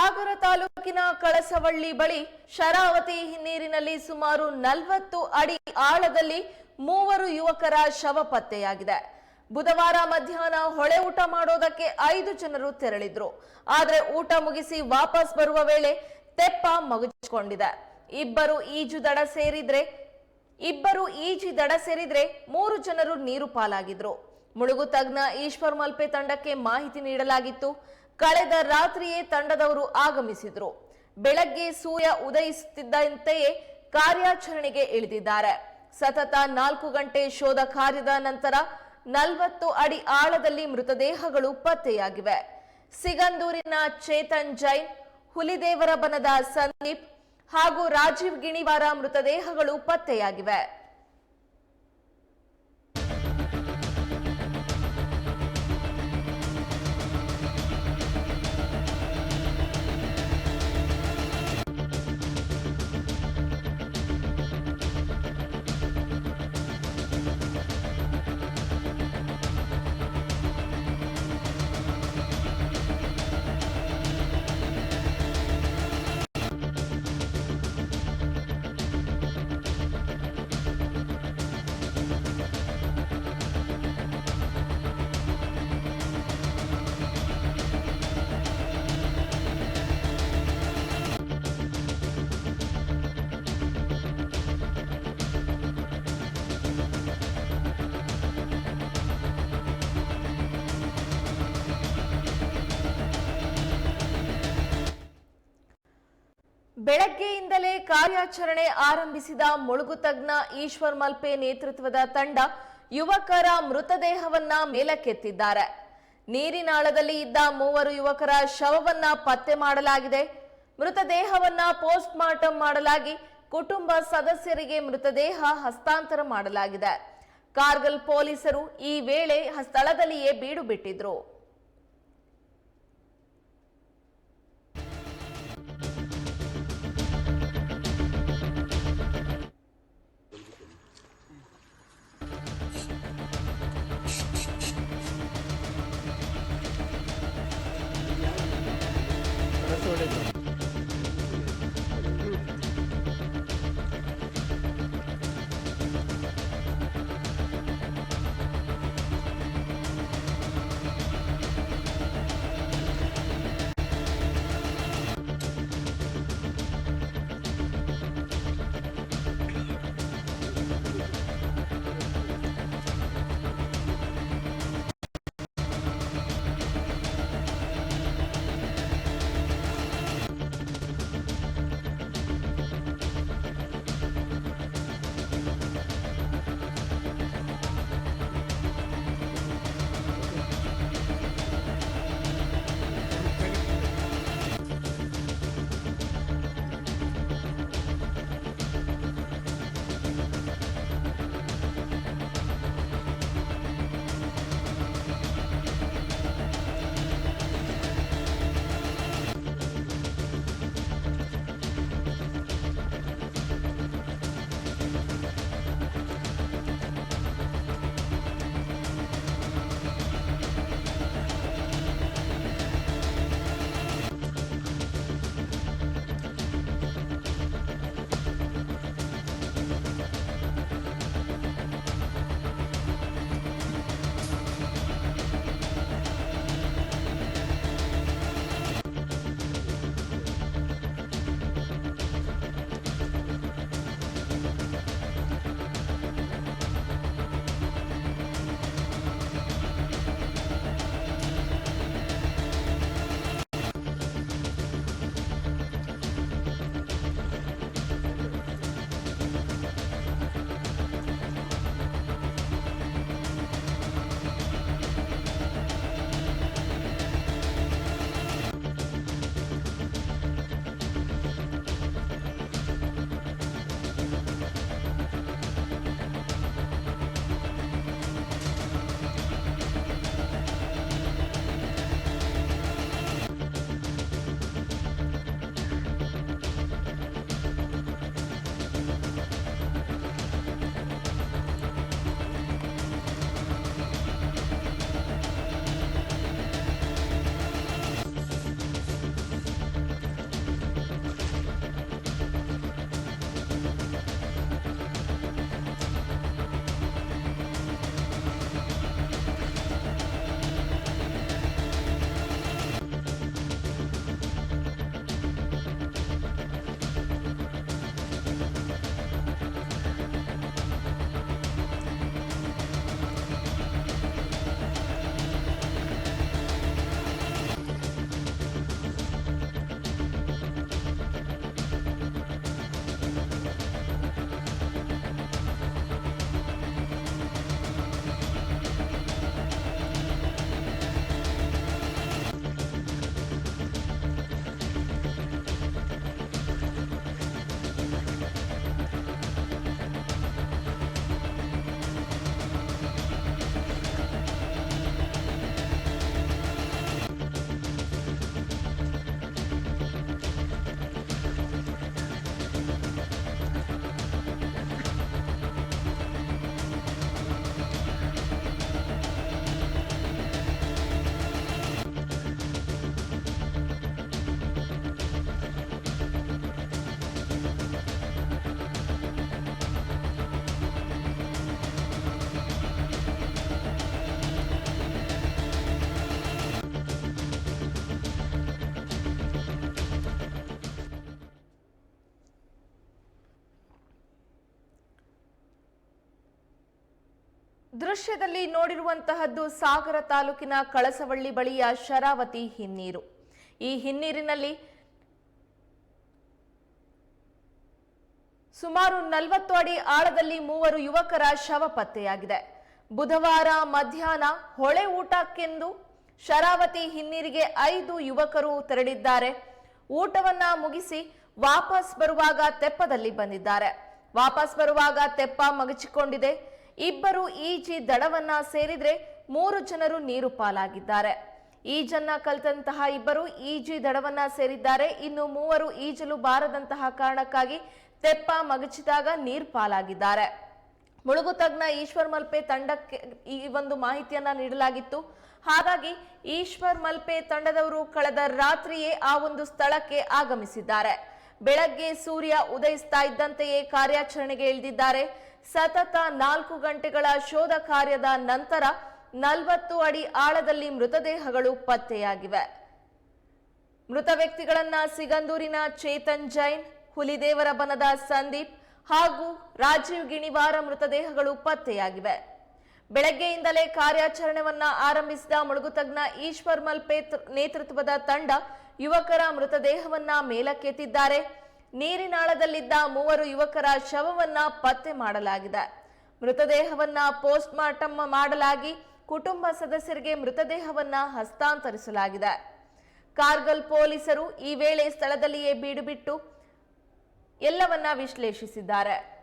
ಸಾಗರ ತಾಲೂಕಿನ ಕಳಸವಳ್ಳಿ ಬಳಿ ಶರಾವತಿ ಹಿನ್ನೀರಿನಲ್ಲಿ ಸುಮಾರು ನಲವತ್ತು ಅಡಿ ಆಳದಲ್ಲಿ ಮೂವರು ಯುವಕರ ಶವ ಪತ್ತೆಯಾಗಿದೆ. ಬುಧವಾರ ಮಧ್ಯಾಹ್ನ ಹೊಳೆ ಊಟ ಮಾಡೋದಕ್ಕೆ ಐದು ಜನರು ತೆರಳಿದ್ರು. ಆದ್ರೆ ಊಟ ಮುಗಿಸಿ ವಾಪಸ್ ಬರುವ ವೇಳೆ ತೆಪ್ಪ ಮಗುಚಿಕೊಂಡಿದೆ. ಇಬ್ಬರು ಈಜು ದಡ ಸೇರಿದ್ರೆ, ಇಬ್ಬರು ಈಜಿ ದಡ ಸೇರಿದ್ರೆ ಮೂರು ಜನರು ನೀರು ಪಾಲಾಗಿದ್ರು. ಮುಳುಗು ತಜ್ಞ ಈಶ್ವರ್ ಮಲ್ಪೆ ತಂಡಕ್ಕೆ ಮಾಹಿತಿ ನೀಡಲಾಗಿತ್ತು. ಕಳೆದ ರಾತ್ರಿಯೇ ತಂಡದವರು ಆಗಮಿಸಿದ್ರು. ಬೆಳಗ್ಗೆ ಸೂರ್ಯ ಉದಯಿಸುತ್ತಿದ್ದಂತೆಯೇ ಕಾರ್ಯಾಚರಣೆಗೆ ಇಳಿದಿದ್ದಾರೆ. ಸತತ ನಾಲ್ಕು ಗಂಟೆ ಶೋಧ ಕಾರ್ಯದ ನಂತರ ನಲವತ್ತು ಅಡಿ ಆಳದಲ್ಲಿ ಮೃತದೇಹಗಳು ಪತ್ತೆಯಾಗಿವೆ. ಸಿಗಂದೂರಿನ ಚೇತನ್ ಜೈನ್ ಹುಲಿದೇವರ ಬನದ ಸಂದೀಪ್ ಹಾಗೂ ರಾಜೀವ್ ಗಿಣಿವಾರ ಮೃತದೇಹಗಳು ಪತ್ತೆಯಾಗಿವೆ. ಬೆಳಗ್ಗೆಯಿಂದಲೇ ಕಾರ್ಯಾಚರಣೆ ಆರಂಭಿಸಿದ ಮುಳುಗು ತಜ್ಞ ಈಶ್ವರ್ ಮಲ್ಪೆ ನೇತೃತ್ವದ ತಂಡ ಯುವಕರ ಮೃತದೇಹವನ್ನ ಮೇಲಕ್ಕೆತ್ತಿದ್ದಾರೆ. ನೀರಿನಾಳದಲ್ಲಿ ಇದ್ದ ಮೂವರು ಯುವಕರ ಶವವನ್ನ ಪತ್ತೆ ಮಾಡಲಾಗಿದೆ. ಮೃತದೇಹವನ್ನ ಪೋಸ್ಟ್ ಮಾರ್ಟಂ ಮಾಡಲಾಗಿ ಕುಟುಂಬ ಸದಸ್ಯರಿಗೆ ಮೃತದೇಹ ಹಸ್ತಾಂತರ ಮಾಡಲಾಗಿದೆ. ಕಾರ್ಗಲ್ ಪೊಲೀಸರು ಈ ವೇಳೆ ಸ್ಥಳದಲ್ಲಿಯೇ ಬೀಡು ಬಿಟ್ಟಿದ್ರು ದೃಶ್ಯದಲ್ಲಿ ನೋಡಿರುವಂತಹದ್ದು ಸಾಗರ ತಾಲೂಕಿನ ಕಳಸವಳ್ಳಿ ಬಳಿಯ ಶರಾವತಿ ಹಿನ್ನೀರು. ಈ ಹಿನ್ನೀರಿನಲ್ಲಿ ಸುಮಾರು ನಲವತ್ತು ಅಡಿ ಆಳದಲ್ಲಿ ಮೂವರು ಯುವಕರ ಶವ ಪತ್ತೆಯಾಗಿದೆ. ಬುಧವಾರ ಮಧ್ಯಾಹ್ನ ಹೊಳೆ ಊಟಕ್ಕೆಂದು ಶರಾವತಿ ಹಿನ್ನೀರಿಗೆ ಐದು ಯುವಕರು ತೆರಳಿದ್ದಾರೆ. ಊಟವನ್ನ ಮುಗಿಸಿ ವಾಪಸ್ ಬರುವಾಗ ತೆಪ್ಪದಲ್ಲಿ ಬಂದಿದ್ದಾರೆ. ವಾಪಸ್ ಬರುವಾಗ ತೆಪ್ಪ ಮಗಚಿಕೊಂಡಿದೆ. ಇಬ್ಬರು ಈಜಿ ದಡವನ್ನ ಸೇರಿದ್ರೆ ಮೂರು ಜನರು ನೀರು ಪಾಲಾಗಿದ್ದಾರೆ. ಈಜನ್ನ ಕಲಿತಂತಹ ಇಬ್ಬರು ಈಜಿ ದಡವನ್ನ ಸೇರಿದ್ದಾರೆ. ಇನ್ನು ಮೂವರು ಈಜಲು ಬಾರದಂತಹ ಕಾರಣಕ್ಕಾಗಿ ತೆಪ್ಪ ಮಗಚಿದಾಗ ನೀರ್ ಪಾಲಾಗಿದ್ದಾರೆ. ಮುಳುಗು ತಜ್ಞ ಈಶ್ವರ್ ಮಲ್ಪೆ ತಂಡಕ್ಕೆ ಈ ಒಂದು ಮಾಹಿತಿಯನ್ನ ನೀಡಲಾಗಿತ್ತು. ಹಾಗಾಗಿ ಈಶ್ವರ್ ಮಲ್ಪೆ ತಂಡದವರು ಕಳೆದ ರಾತ್ರಿಯೇ ಆ ಒಂದು ಸ್ಥಳಕ್ಕೆ ಆಗಮಿಸಿದ್ದಾರೆ. ಬೆಳಗ್ಗೆ ಸೂರ್ಯ ಉದಯಿಸ್ತಾ ಇದ್ದಂತೆಯೇ ಕಾರ್ಯಾಚರಣೆಗೆ ಇಳಿದಿದ್ದಾರೆ. ಸತತ ನಾಲ್ಕು ಗಂಟೆಗಳ ಶೋಧ ಕಾರ್ಯದ ನಂತರ ನಲವತ್ತು ಅಡಿ ಆಳದಲ್ಲಿ ಮೃತದೇಹಗಳು ಪತ್ತೆಯಾಗಿವೆ. ಮೃತ ವ್ಯಕ್ತಿಗಳನ್ನ ಸಿಗಂದೂರಿನ ಚೇತನ್ ಜೈನ್, ಹುಲಿದೇವರ ಬನದ ಸಂದೀಪ್ ಹಾಗೂ ರಾಜೀವ್ ಗಿಣಿವಾರ ಮೃತದೇಹಗಳು ಪತ್ತೆಯಾಗಿವೆ. ಬೆಳಗ್ಗೆಯಿಂದಲೇ ಕಾರ್ಯಾಚರಣೆಯನ್ನ ಆರಂಭಿಸಿದ ಮುಳುಗುತಜ್ಞ ಈಶ್ವರ್ ಮಲ್ಪೇತ್ ನೇತೃತ್ವದ ತಂಡ ಯುವಕರ ಮೃತದೇಹವನ್ನ ಮೇಲಕ್ಕೆತ್ತಿದ್ದಾರೆ. ನೀರಿನಾಳದಲ್ಲಿದ್ದ ಮೂವರು ಯುವಕರ ಶವವನ್ನ ಪತ್ತೆ ಮಾಡಲಾಗಿದೆ. ಮೃತದೇಹವನ್ನ ಪೋಸ್ಟ್ ಮಾರ್ಟಮ್ ಮಾಡಲಾಗಿ ಕುಟುಂಬ ಸದಸ್ಯರಿಗೆ ಮೃತದೇಹವನ್ನ ಹಸ್ತಾಂತರಿಸಲಾಗಿದೆ. ಕಾರ್ಗಲ್ ಪೊಲೀಸರು ಈ ವೇಳೆ ಸ್ಥಳದಲ್ಲಿಯೇ ಬೀಡುಬಿಟ್ಟು ಎಲ್ಲವನ್ನ ವಿಶ್ಲೇಷಿಸಿದ್ದಾರೆ.